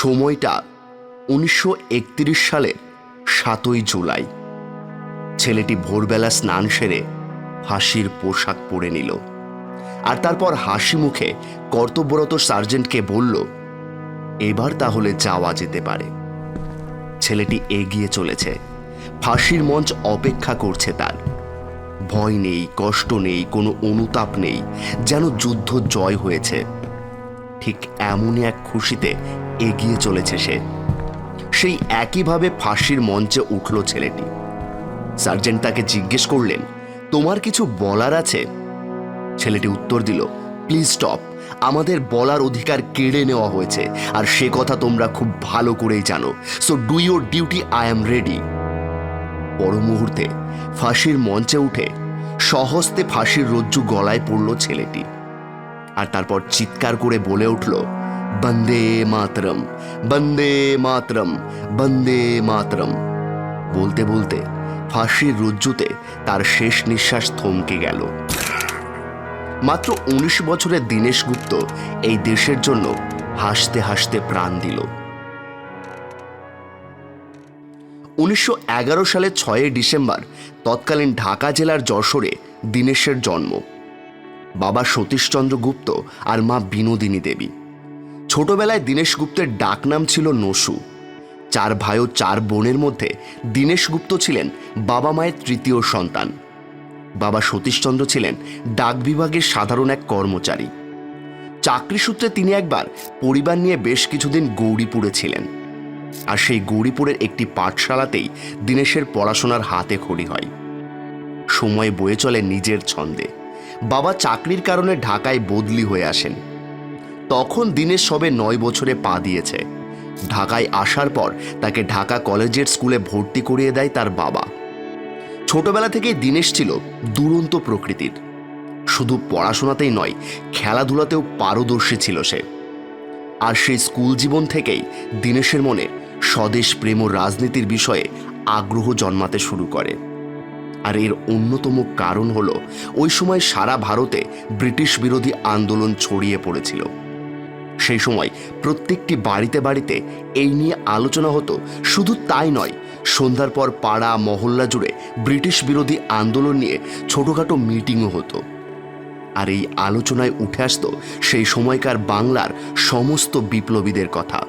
সময়টা উনিশশো সালের সাতই জুলাই। ছেলেটি ভোরবেলা স্নান সেরে ফাঁসির পোশাক পরে নিল আর তারপর হাসি মুখে কর্তব্যরত সার্জেন্টকে বলল, এবার তাহলে যাওয়া যেতে পারে। ছেলেটি এগিয়ে চলেছে। ফাঁসির মঞ্চ অপেক্ষা করছে তার। ভয় নেই, কষ্ট নেই, কোনো অনুতাপ নেই, যেন যুদ্ধ জয় হয়েছে। ঠিক এমনই এক খুশিতে এগিয়ে চলেছে সে। সেই একইভাবে ফাঁসির মঞ্চে উঠল ছেলেটি। সার্জেন্ট তাকে জিজ্ঞেস করলেন, তোমার কিছু বলার আছে? ছেলেটি উত্তর দিল, প্লিজ স্টপ। আমাদের বলার অধিকার কেড়ে নেওয়া হয়েছে, আর সে কথা তোমরা খুব ভালো করেই জানো। So do your duty I am ready পর মুহূর্তে ফাঁসির মঞ্চে উঠে সহস্তে ফাঁসির রজ্জু গলায় পড়ল ছেলেটি। আর তারপর চিৎকার করে বলে উঠল, বন্দে মাতরম বন্দে মাতরম বন্দে মাতরম। বলতে বলতে ফাঁসির রজ্জুতে তার শেষ নিঃশ্বাস থমকে গেল। মাত্র উনিশ বছরের দীনেশ গুপ্ত এই দেশের জন্য হাসতে হাসতে প্রাণ দিল। উনিশশো সালের ছয়ই ডিসেম্বর তৎকালীন ঢাকা জেলার যশোরে দীনেশের জন্ম। বাবা সতীশচন্দ্র গুপ্ত আর মা বিনোদিনী দেবী। ছোটবেলায় দীনেশ গুপ্তের ডাকনাম ছিল নসু। চার ভাই ও চার বোনের মধ্যে দীনেশ গুপ্ত ছিলেন বাবা মায়ের তৃতীয় সন্তান। বাবা সতীশচন্দ্র ছিলেন ডাক বিভাগের সাধারণ এক কর্মচারী। চাকরি সূত্রে তিনি একবার পরিবার নিয়ে বেশ কিছুদিন গৌরীপুরে ছিলেন। আর সেই গৌরীপুরের একটি পাঠশালাতেই দীনেশের পড়াশোনার হাতে খড়ি হয়। সময় বয়ে চলে নিজের ছন্দে। বাবা চাকরির কারণে ঢাকায় বদলি হয়ে আসেন। তখন দিনেশ সবে নয় বছরে পা দিয়েছে। ঢাকায় আসার পর তাকে ঢাকা কলেজের স্কুলে ভর্তি করিয়ে দেয় তার বাবা। ছোটবেলা থেকেই দিনেশ ছিল দুরন্ত প্রকৃতির। শুধু পড়াশোনাতেই নয়, খেলাধুলাতেও পারদর্শী ছিল সে। আর সেই স্কুল জীবন থেকেই দিনেশের মনে স্বদেশ প্রেম ও রাজনীতির বিষয়ে আগ্রহ জন্মাতে শুরু করে। আর এর অন্যতম কারণ হলো, ওই সময় সারা ভারতে ব্রিটিশ বিরোধী আন্দোলন ছড়িয়ে পড়েছিল। সেই সময় প্রত্যেকটি বাড়িতে বাড়িতে এই নিয়ে আলোচনা হতো। শুধু তাই নয়, সন্ধ্যার পর পাড়া মহল্লা জুড়ে ব্রিটিশ বিরোধী আন্দোলন নিয়ে ছোটোখাটো মিটিংও হতো। আর এই আলোচনায় উঠে আসতো সেই সময়কার বাংলার সমস্ত বিপ্লবীদের কথা।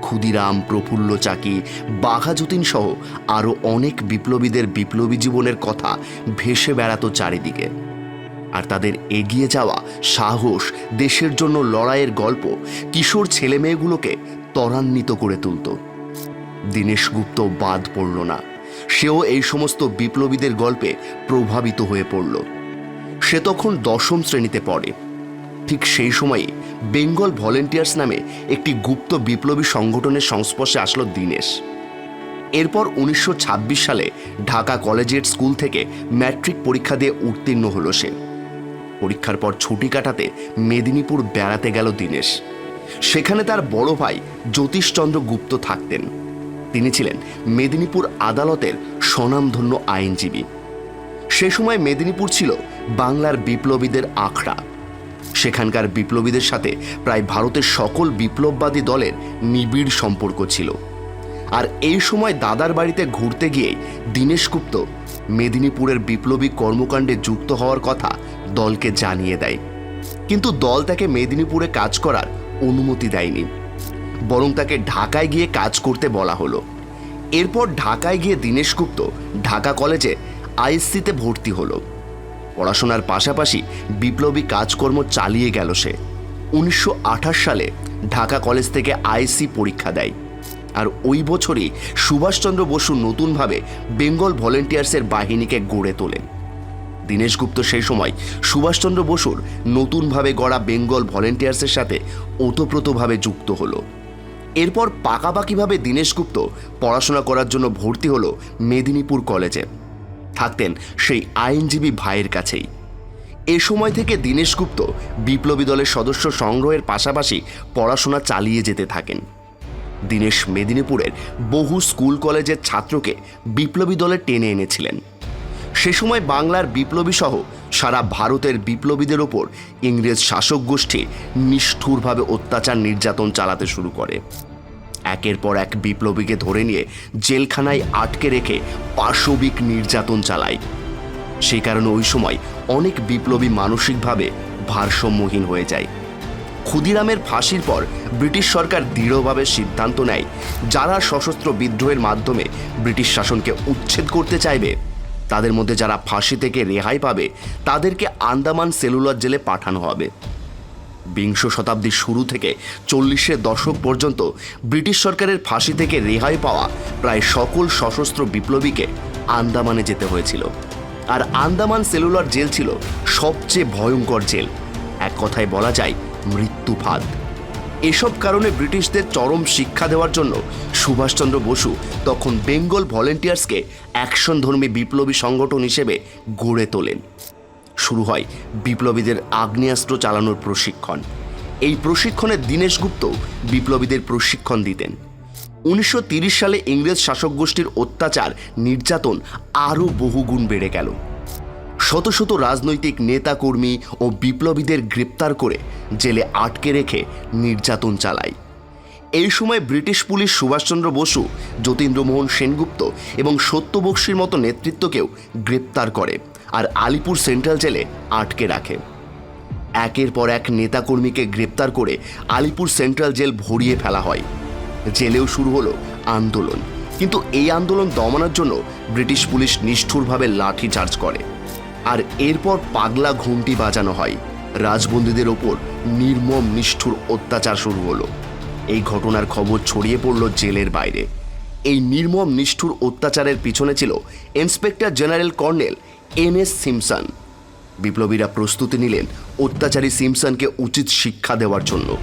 ক্ষুদিরাম, প্রফুল্ল চাকি, বাঘা যতীন সহ আরও অনেক বিপ্লবীদের বিপ্লবী জীবনের কথা ভেসে বেড়াতো চারিদিকে। আর তাদের এগিয়ে যাওয়া সাহস, দেশের জন্য লড়াইয়ের গল্প, কিশোর ছেলেমেয়েগুলোকে ত্বরান্বিত করে তুলত। দীনেশ গুপ্ত বাদ পড়ল না। সেও এই সমস্ত বিপ্লবীদের গল্পে প্রভাবিত হয়ে পড়ল। সে তখন দশম শ্রেণীতে পড়ে। ঠিক সেই সময়ই বেঙ্গল ভলেন্টিয়ার্স নামে একটি গুপ্ত বিপ্লবী সংগঠনের সংস্পর্শে আসলো দীনেশ। এরপর উনিশশো ছাব্বিশ সালে ঢাকা কলেজের স্কুল থেকে ম্যাট্রিক পরীক্ষা দিয়ে উত্তীর্ণ হলো সে। পরীক্ষার পর ছুটি কাটাতে মেদিনীপুর বেড়াতে গেল দীনেশ। সেখানে তার বড় ভাই জ্যোতিষচন্দ্র গুপ্ত থাকতেন। তিনি ছিলেন মেদিনীপুর আদালতের স্বনামধন্য আইনজীবী। সে সময় মেদিনীপুর ছিল বাংলার বিপ্লবীদের আখড়া। সেখানকার বিপ্লবীদের সাথে প্রায় ভারতের সকল বিপ্লববাদী দলের নিবিড় সম্পর্ক ছিল। আর এই সময় দাদার বাড়িতে ঘুরতে গিয়ে দীনেশ গুপ্ত মেদিনীপুরের বিপ্লবী কর্মকাণ্ডে যুক্ত হওয়ার কথা দলকে জানিয়ে দেয়। কিন্তু দল তাকে মেদিনীপুরে কাজ করার অনুমতি দেয়নি। বরং তাকে ঢাকায় গিয়ে কাজ করতে বলা হলো। এরপর ঢাকায় গিয়ে দীনেশ গুপ্ত ঢাকা কলেজে আইএসসিতে ভর্তি হলো। পড়াশোনার পাশাপাশি বিপ্লবী কাজকর্ম চালিয়ে গেল সে। উনিশশো আঠাশ সালে ঢাকা কলেজ থেকে আইসি পরীক্ষা দেয়। আর ওই বছরই সুভাষচন্দ্র বসু নতুনভাবে বেঙ্গল ভলেন্টিয়ার্সের বাহিনীকে গড়ে তোলেন। দীনেশ গুপ্ত সেই সময় সুভাষচন্দ্র বসুর নতুনভাবে গড়া বেঙ্গল ভলেন্টিয়ার্সের সাথে ওতপ্রোতভাবে যুক্ত হলো। এরপর পাকাপাকিভাবে দীনেশ গুপ্ত পড়াশোনা করার জন্য ভর্তি হলো মেদিনীপুর কলেজে। থাকতেন সেই আইনজীবী ভাইয়ের কাছেই। এ সময় থেকে দীনেশ গুপ্ত বিপ্লবী দলের সদস্য সংগ্রহের পাশাপাশি পড়াশোনা চালিয়ে যেতে থাকেন। দীনেশ মেদিনীপুরের বহু স্কুল কলেজের ছাত্রকে বিপ্লবী দলে টেনে এনেছিলেন। সে সময় বাংলার বিপ্লবী সহ সারা ভারতের বিপ্লবীদের ওপর ইংরেজ শাসক গোষ্ঠী নিষ্ঠুরভাবে অত্যাচার নির্যাতন চালাতে শুরু করে। একের পর এক বিপ্লবীকে ধরে নিয়ে জেলখানায় আটকে রেখে পাশবিক নির্যাতন চালায়। সেই কারণে ওই সময় অনেক বিপ্লবী মানসিকভাবে ভারসাম্যহীন হয়ে যায়। ক্ষুদিরামের ফাঁসির পর ব্রিটিশ সরকার দৃঢ়ভাবে সিদ্ধান্ত নেয়, যারা সশস্ত্র বিদ্রোহের মাধ্যমে ব্রিটিশ শাসনকে উচ্ছেদ করতে চাইবে, তাদের মধ্যে যারা ফাঁসি থেকে রেহাই পাবে, তাদেরকে আন্দামান সেলুলার জেলে পাঠানো হবে। বিংশ শতাব্দীর শুরু থেকে চল্লিশের দশক পর্যন্ত ব্রিটিশ সরকারের ফাঁসি থেকে রেহাই পাওয়া প্রায় সকল সশস্ত্র বিপ্লবীকে আন্দামানে যেতে হয়েছিল। আর আন্দামান সেলুলার জেল ছিল সবচেয়ে ভয়ঙ্কর জেল। এক কথায় বলা যায় মৃত্যু ফাঁদ এসব কারণে ব্রিটিশদের চরম শিক্ষা দেওয়ার জন্য সুভাষচন্দ্র বসু তখন বেঙ্গল ভলেন্টিয়ার্সকে অ্যাকশনধর্মী বিপ্লবী সংগঠন হিসেবে গড়ে তোলেন। শুরু হয় বিপ্লবীদের আগ্নেয়াস্ত্র চালানোর প্রশিক্ষণ। এই প্রশিক্ষণে দীনেশ গুপ্ত বিপ্লবীদের প্রশিক্ষণ দিতেন। উনিশশো সালে ইংরেজ শাসক গোষ্ঠীর অত্যাচার, নির্যাতন আরও বহুগুণ বেড়ে গেল। শত শত রাজনৈতিক নেতাকর্মী ও বিপ্লবীদের গ্রেপ্তার করে জেলে আটকে রেখে নির্যাতন চালায়। এই সময় ব্রিটিশ পুলিশ সুভাষচন্দ্র বসু, যতীন্দ্রমোহন সেনগুপ্ত এবং সত্যবক্সীর মতো নেতৃত্বকেও গ্রেপ্তার করে। আর আলিপুর সেন্ট্রাল জেলে আটকে রাখে। একের পর এক নেতাকর্মীকে গ্রেপ্তার করে আলিপুর সেন্ট্রাল জেল ভরিয়ে ফেলা হয়। জেলেও শুরু হলো আন্দোলন। কিন্তু এই আন্দোলন দমানোর জন্য ব্রিটিশ পুলিশ নিষ্ঠুরভাবে লাঠি চার্জ করে। আর এরপর পাগলা ঘুমটি বাজানো হয়। রাজবন্দীদের ওপর নির্মম, নিষ্ঠুর অত্যাচার শুরু হলো। এই ঘটনার খবর ছড়িয়ে পড়ল জেলের বাইরে। এই নির্মম, নিষ্ঠুর অত্যাচারের পিছনে ছিল inspector general colonel N S Simpson. বিপ্লবীরা প্রস্তুতি নিলেন অত্যাচারী সিমসনকে উচিত শিক্ষা দেওয়ার জন্য।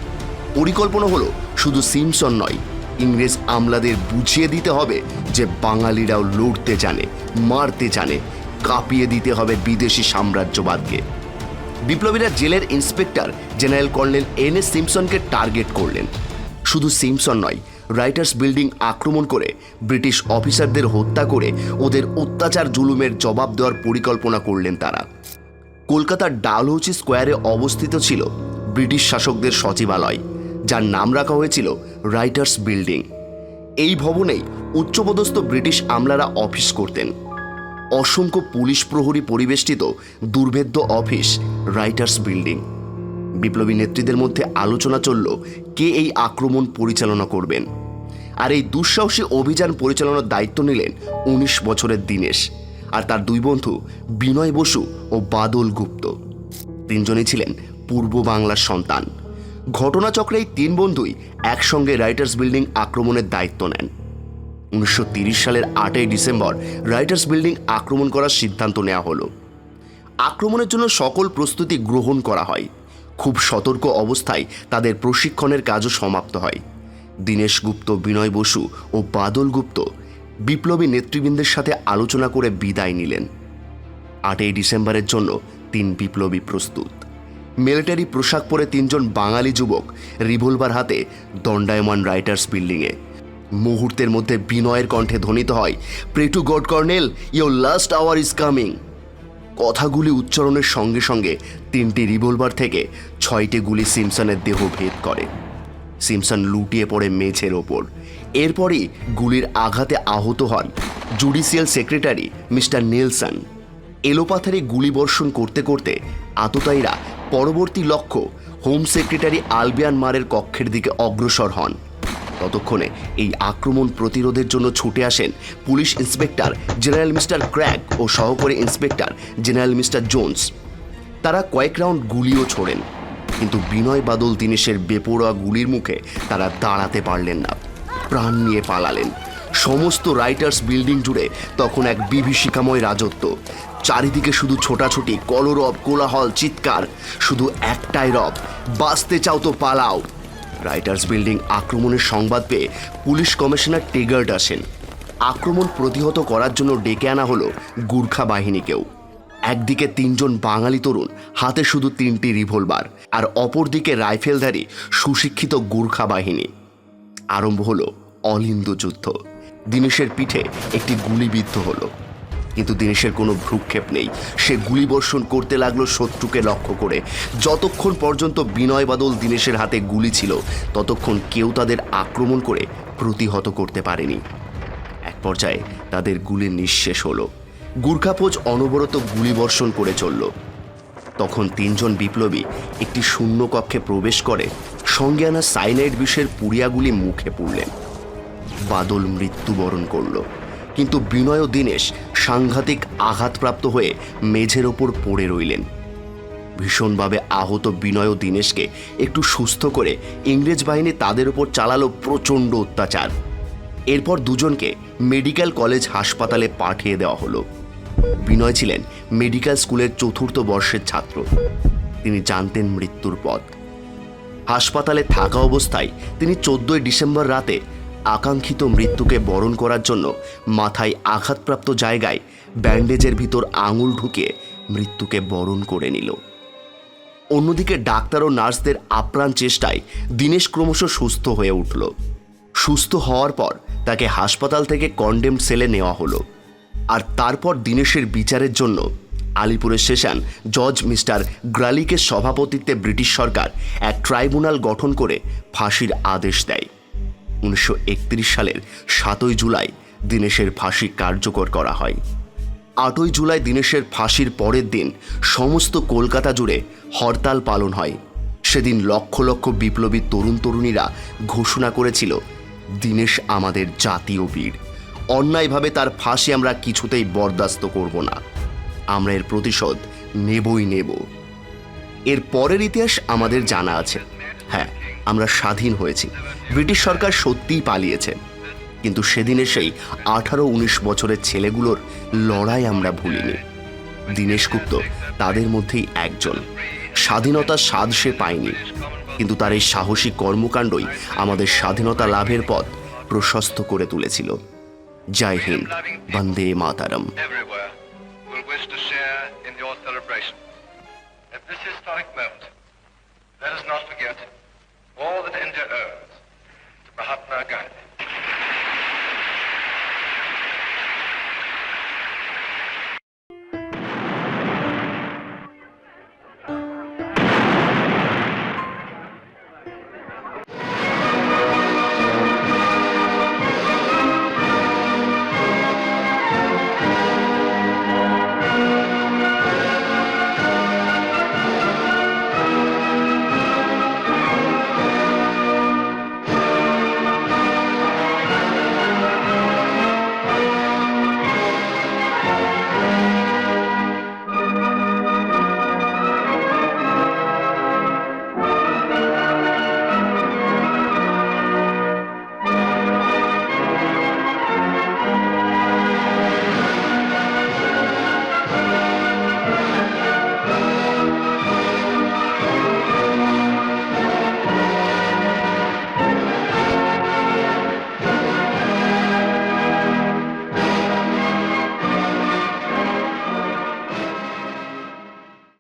পরিকল্পনা হলো শুধু সিমসন নয়, ইংরেজ আমলাদের বুঝিয়ে দিতে হবে যে বাঙালিরাও লড়তে জানে, মারতে জানে, কাঁপিয়ে দিতে হবে বিদেশি সাম্রাজ্যবাদকে। বিপ্লবীরা জেলের inspector general colonel N S সিমসনকে target করলেন। শুধু সিমসন নয় রাইটার্স বিল্ডিং আক্রমণ করে ব্রিটিশ অফিসারদের হত্যা করে ওদের অত্যাচার জুলুমের জবাব দেওয়ার পরিকল্পনা করলেন তারা। কলকাতার ডালহৌচি স্কোয়ারে অবস্থিত ছিল ব্রিটিশ শাসকদের সচিবালয়, যার নাম রাখা হয়েছিল রাইটার্স বিল্ডিং। এই ভবনেই উচ্চপদস্থ ব্রিটিশ আমলারা অফিস করতেন। অসংখ্য পুলিশ প্রহরী পরিবেষ্টিত দুর্ভেদ্য অফিস রাইটার্স বিল্ডিং। বিপ্লবী নেত্রীদের মধ্যে আলোচনা চলল, কে এই আক্রমণ পরিচালনা করবেন? আর এই দুঃসাহসী অভিযান পরিচালনার দায়িত্ব নিলেন উনিশ বছরের দীনেশ আর তার দুই বন্ধু বিনয় বসু ও বাদল গুপ্ত। তিনজনই ছিলেন পূর্ব বাংলার সন্তান। ঘটনাচক্রে এই তিন বন্ধুই একসঙ্গে রাইটার্স বিল্ডিং আক্রমণের দায়িত্ব নেন। উনিশশো তিরিশ সালের আটই ডিসেম্বর রাইটার্স বিল্ডিং আক্রমণ করার সিদ্ধান্ত নেওয়া হলো। আক্রমণের জন্য সকল প্রস্তুতি গ্রহণ করা হয়। খুব সতর্ক অবস্থায় তাদের প্রশিক্ষণের কাজও সমাপ্ত হয়। দীনেশ গুপ্ত, বিনয় বসু ও বাদল গুপ্ত বিপ্লবী নেতৃবৃন্দের সাথে আলোচনা করে বিদায় নিলেন। আটই ডিসেম্বরের জন্য তিন বিপ্লবী প্রস্তুত। মিলিটারি পোশাক পরে তিনজন বাঙালি যুবক রিভলভার হাতে দণ্ডায়মান রাইটার্স বিল্ডিংয়ে। মুহূর্তের মধ্যে বিনয়ের কণ্ঠে ধ্বনিত হয় pray to God colonel your last hour is coming. কথাগুলি উচ্চারণের সঙ্গে সঙ্গে তিনটি রিভলভার থেকে ছয়টি গুলি সিমসনের দেহ ভেদ করে। সিমসন লুটিয়ে পড়ে মেঝের ওপর। এরপরই গুলির আঘাতে আহত হন জুডিশিয়াল সেক্রেটারি মিস্টার নেলসন। এলোপাথারি গুলিবর্ষণ করতে করতে আততায়ীরা পরবর্তী লক্ষ্য হোম সেক্রেটারি আলবিয়ান মারের কক্ষের দিকে অগ্রসর হন। ততক্ষণে এই আক্রমণ প্রতিরোধের জন্য ছুটে আসেন police inspector general mister Craig ও সহকারী ইন্সপেক্টর জেনারেল মিস্টার জোন্স। তারা কয়েক রাউন্ড গুলিও ছোড়েন। কিন্তু বিনয় বাদল দীনেশের বেপরোয়া গুলির মুখে তারা দাঁড়াতে পারলেন না। প্রাণ নিয়ে পালালেন। সমস্ত রাইটার্স বিল্ডিং জুড়ে তখন এক বিভীষিকাময় রাজত্ব। চারিদিকে শুধু ছোটাছুটি, কলরব, কোলাহল, চিৎকার, শুধু একটাই রব, বাঁচতে চাও তো পালাও। রাইটার্স বিল্ডিং আক্রমণের সংবাদ পেয়ে পুলিশ কমিশনার টেগার্ড আসেন। আক্রমণ প্রতিহত করার জন্য ডেকে আনা হলো গুর্খা বাহিনীকেও। একদিকে তিনজন বাঙালি তরুণ, হাতে শুধু তিনটি রিভলভার, আর অপরদিকে রাইফেলধারী সুশিক্ষিত গুর্খা বাহিনী। আরম্ভ হলো অলিন্দ যুদ্ধ। দিনেশের পিঠে একটি গুলিবিদ্ধ হলো। কিন্তু দিনেশের কোনো ভ্রুক্ষেপ নেই। সে গুলিবর্ষণ করতে লাগল শত্রুকে লক্ষ্য করে। যতক্ষণ পর্যন্ত বিনয় বাদল দিনেশের হাতে গুলি ছিল, ততক্ষণ কেউ তাদের আক্রমণ করে প্রতিহত করতে পারেনি। এক পর্যায়ে তাদের গুলি নিঃশেষ হলো। গুর্খাপোজ অনবরত গুলিবর্ষণ করে চলল। তখন তিনজন বিপ্লবী একটি শূন্য কক্ষে প্রবেশ করে সঙ্গে আনা সাইনাইড বিষের পুড়িয়াগুলি মুখে পুড়লেন। বাদল মৃত্যুবরণ করল, কিন্তু বিনয় দীনেশ সাংঘাতিক আঘাতপ্রাপ্ত হয়ে মেঝের ওপর পড়ে রইলেন। ভীষণভাবে আহত বিনয় দীনেশকে একটু সুস্থ করে ইংরেজ বাহিনী তাদের উপর চালালো প্রচণ্ড অত্যাচার। এরপর দুজনকে মেডিকেল কলেজ হাসপাতালে পাঠিয়ে দেওয়া হলো। বিনয় ছিলেন মেডিকেল স্কুলের চতুর্থ বর্ষের ছাত্র। তিনি জানতেন মৃত্যুর পথ। হাসপাতালে থাকা অবস্থায় তিনি চোদ্দই ডিসেম্বর রাতে আকাঙ্ক্ষিত মৃত্যুকে বরণ করার জন্য মাথায় আঘাতপ্রাপ্ত জায়গায় ব্যান্ডেজের ভিতর আঙুল ঢুকে মৃত্যুকে বরণ করে নিল। অন্যদিকে ডাক্তার ও নার্সদের আপ্রাণ চেষ্টায় দীনেশ ক্রমশ সুস্থ হয়ে উঠল। সুস্থ হওয়ার পর তাকে হাসপাতাল থেকে কন্ডেম সেলে নেওয়া হলো। আর তারপর দীনেশের বিচারের জন্য আলিপুরের সেশন, জজ মিস্টার গ্রালিকের সভাপতিত্বে ব্রিটিশ সরকার এক ট্রাইব্যুনাল গঠন করে ফাঁসির আদেশ দেয়। উনিশশো একত্রিশ সালের সাতই জুলাই দীনেশের ফাঁসি কার্যকর করা হয়। আটই জুলাই দিনেশের ফাঁসির পরের দিন সমস্ত কলকাতা জুড়ে হরতাল পালন হয়। সেদিন লক্ষ লক্ষ বিপ্লবী তরুণ তরুণীরা ঘোষণা করেছিল, দিনেশ আমাদের জাতীয় বীর। অন্যায়ভাবে তার ফাঁসি আমরা কিছুতেই বরদাস্ত করব না। আমরা এর প্রতিশোধ নেবই নেব। এর পরের ইতিহাস আমাদের জানা আছে। হ্যাঁ আমরা স্বাধীন হয়েছি। ব্রিটিশ সরকার সত্যিই পালিয়েছে। কিন্তু সেদিনের সেই আঠারো উনিশ বছরের ছেলেগুলোর লড়াই আমরা ভুলিনি। দীনেশ গুপ্ত তাদের মধ্যেই একজন। স্বাধীনতার স্বাদ সে পায়নি। কিন্তু তার এই সাহসী কর্মকাণ্ডই আমাদের স্বাধীনতা লাভের পথ প্রশস্ত করে তুলেছিল। জয় হিন্দ বন্দে মাতারম everywhere.